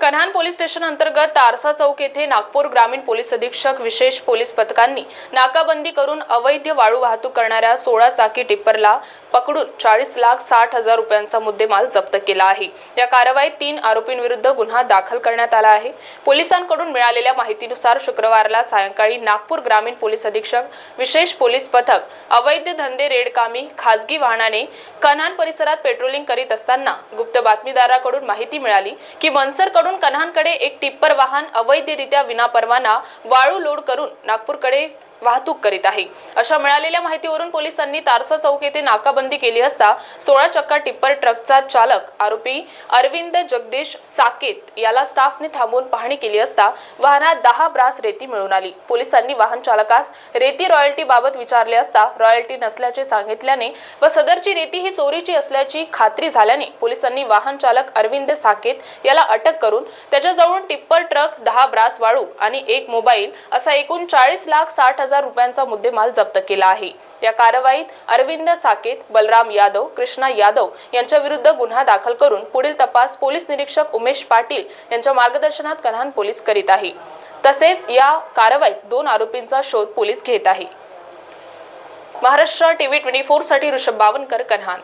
Kanhan police station अंतर्गत तारसा चौक येथे नागपूर ग्रामीण पोलीस अधीक्षक विशेष पोलीस पथकांनी नाकाबंदी करून अवैध वाळू वाहतूक करणाऱ्या सोळा चाकी टिप्परला पकडून चाळीस लाख साठ हजार रुपयांचा मुद्देमाल जप्त केला आहे. या कारवाईत तीन आरोपींविरुद्ध गुन्हा दाखल करण्यात आला आहे. पोलिसांकडून मिळालेल्या माहितीनुसार शुक्रवारला सायंकाळी नागपूर ग्रामीण पोलीस अधीक्षक विशेष पोलीस पथक अवैध धंदे रेडकामी खासगी वाहनाने कन्हान परिसरात पेट्रोलिंग करीत असताना गुप्त बातमीदाराकडून माहिती मिळाली की मनसरकडून कन्हानकडे एक टिप्पर वाहन अवैधरित्या विनापरवाना वाळू लोड करून नागपूरकडे वाहतूक करीत आहे. अशा मिळालेल्या माहितीवरून पोलिसांनी तारसा चौक येथे नाकाबंदी केली असता सोळा चक्का टिप्पर ट्रकचा चालक आरोपी अरविंद जगदीश साकेत याला स्टाफने थांबवून पाहणी केली असता वाहनात दहा ब्रास रेती मिळून आली. पोलिसांनी वाहन चालकास रेती रॉयल्टी बाबत विचारले असता रॉयल्टी नसल्याचे सांगितल्याने व सदरची रेती ही चोरीची असल्याची खात्री झाल्याने पोलिसांनी वाहन चालक अरविंद साकेत याला अटक करून त्याच्याजवळून टिप्पर ट्रक दहा ब्रास वाळू आणि एक मोबाईल असा एकूण चाळीस लाख साठ हजार रुपयांचा मुद्देमाल जप्त केला आहे. या कारवाईत अरविंद साकेत बलराम यादव कृष्णा यादव यांच्या विरुद्ध गुन्हा दाखल करून पुढील तपास पोलीस निरीक्षक उमेश पाटील यांच्या मार्गदर्शनात कन्हान पोलीस करीत आहे. तसेच या कारवाईत दोन आरोपींचा शोध पोलीस घेत आहे. महाराष्ट्र टीव्ही ट्वेंटी फोरसाठी ऋषभ बावनकर कन्हान.